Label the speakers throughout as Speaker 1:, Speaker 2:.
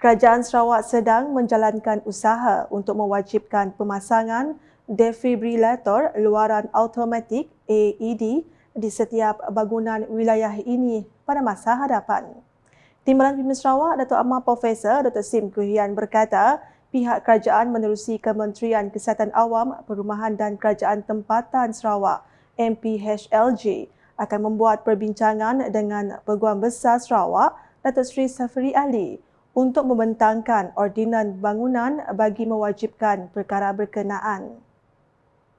Speaker 1: Kerajaan Sarawak sedang menjalankan usaha untuk mewajibkan pemasangan defibrilator luaran automatik AED di setiap bangunan wilayah ini pada masa hadapan. Timbalan Pimpin Sarawak Datuk Amar Profesor Dr. Sim Kuhian berkata, pihak kerajaan menerusi Kementerian Kesihatan Awam, Perumahan dan Kerajaan Tempatan Sarawak MPHLJ akan membuat perbincangan dengan Peguam Besar Sarawak Datuk Seri Safri Ali untuk membentangkan ordinan bangunan bagi mewajibkan perkara berkenaan.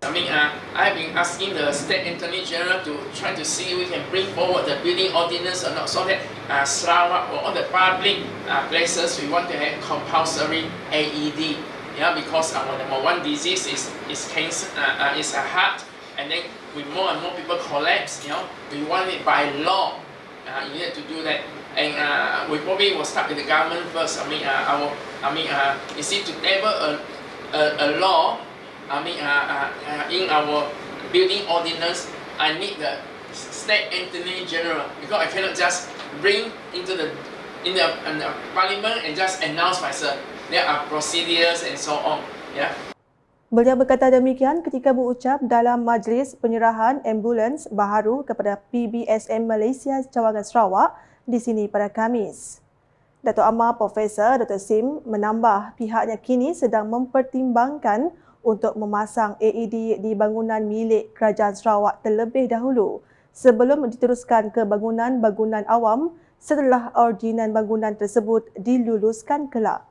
Speaker 2: I mean, uh, I've been asking the State Attorney General to try to see if we can bring forward the building ordinance or not, so that uh, Sarawak or all the public uh, places we want to have compulsory AED. Yeah, because our number one disease is is cancer, uh, uh, is a heart, and then with more and more people collapse, you know, we want it by law. Uh, you need to do that and uh, we probably will start with the government first. I mean, uh, our, I mean, uh, is it to ever a, a, a law? I mean, uh, uh, uh, in our building ordinance, I need the state attorney general because I cannot just bring into the in the, in the parliament and just announce myself. There are procedures and so on. Yeah.
Speaker 1: Beliau berkata demikian ketika berucap dalam majlis penyerahan ambulans baharu kepada PBSM Malaysia Cawangan Sarawak di sini pada Kamis. Datuk Amar Profesor Dr. Sim menambah pihaknya kini sedang mempertimbangkan untuk memasang AED di bangunan milik Kerajaan Sarawak terlebih dahulu sebelum diteruskan ke bangunan-bangunan awam setelah ordinan bangunan tersebut diluluskan kelak.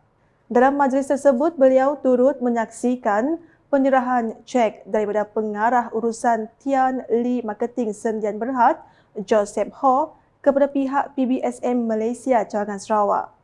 Speaker 1: Dalam majlis tersebut, beliau turut menyaksikan penyerahan cek daripada pengarah urusan Tian Li Marketing Sendian Berhad, Joseph Ho kepada pihak PBSM Malaysia Cawangan Sarawak.